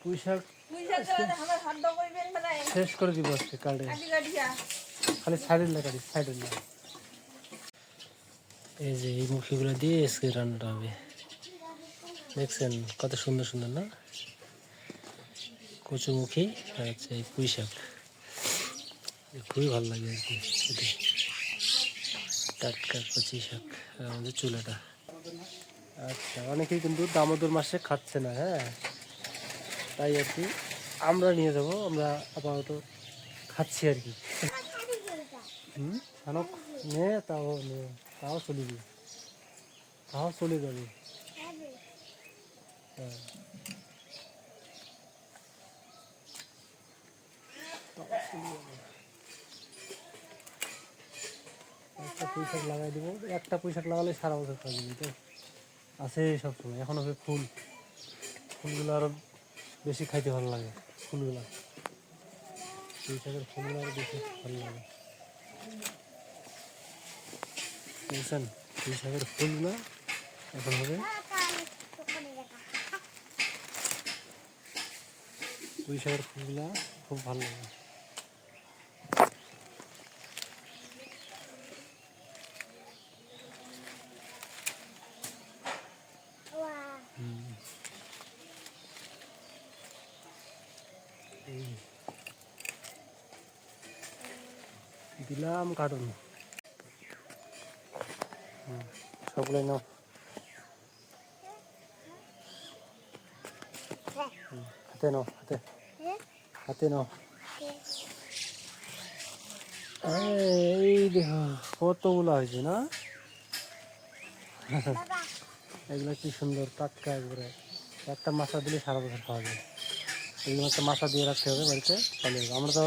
পুঁই শাক শেষ করে দিব আজকে কাটিয়া। খালি সাইডের কাটি সাইডের না এই যে এই মুখিগুলো দিয়ে আজকে রান্নাটা হবে। দেখছেন কত সুন্দর সুন্দর না? কচুমুখী আর হচ্ছে এই পুঁই শাক খুবই ভালো লাগে আর কি। টাটকা কচি শাক আর আমাদের চুলাটা। আচ্ছা অনেকেই কিন্তু দামোদর মাসে খাচ্ছে না হ্যাঁ? তাই আর কি। আমরা নিয়ে যাব, আমরা আপাতত খাচ্ছি আর কি। হুম? নে, তাও নে, তাও চলে হ্যাঁ। তাও চলে যাবে। একটা শাক লাগাই দেবো। একটা শাক লাগালে সারা বছর থাকবে তো আছে সব সময় এখন হবে ফুল, ফুলগুলো আরও বেশি খাইতে ভালো লাগে, ফুলগুলো। সেই শাকের ফুলগুলো বেশি ভালো লাগে। বুঝছেন? সেই শাকের ফুলগুলো এখন হবে পুঁই শাকের ফুলগুলা খুব ভালো লাগে হুম। এই। দিলাম কার্টুন হুম, সবগুলো নাও। হাতে নাও হাতে। হাতে নাও। এই দেখো কতগুলো হয়েছে না? এগুলো কি সুন্দর টাটকা একবারে। একটা মাছা দিলে সারা বছর খাওয়া যায়। এগুলো একটা মাথা দিয়ে রাখতে হবে বাড়িতে, তাহলে যাবে আমরা তো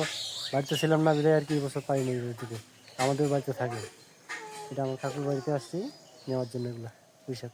বাড়িতে ছিলাম না বিদায় আর কি বছর পাইনি থেকে আমাদের বাড়িতে থাকে। এটা আমার ঠাকুর বাড়িতে আসছি, নেওয়ার জন্য এগুলো পুঁই শাক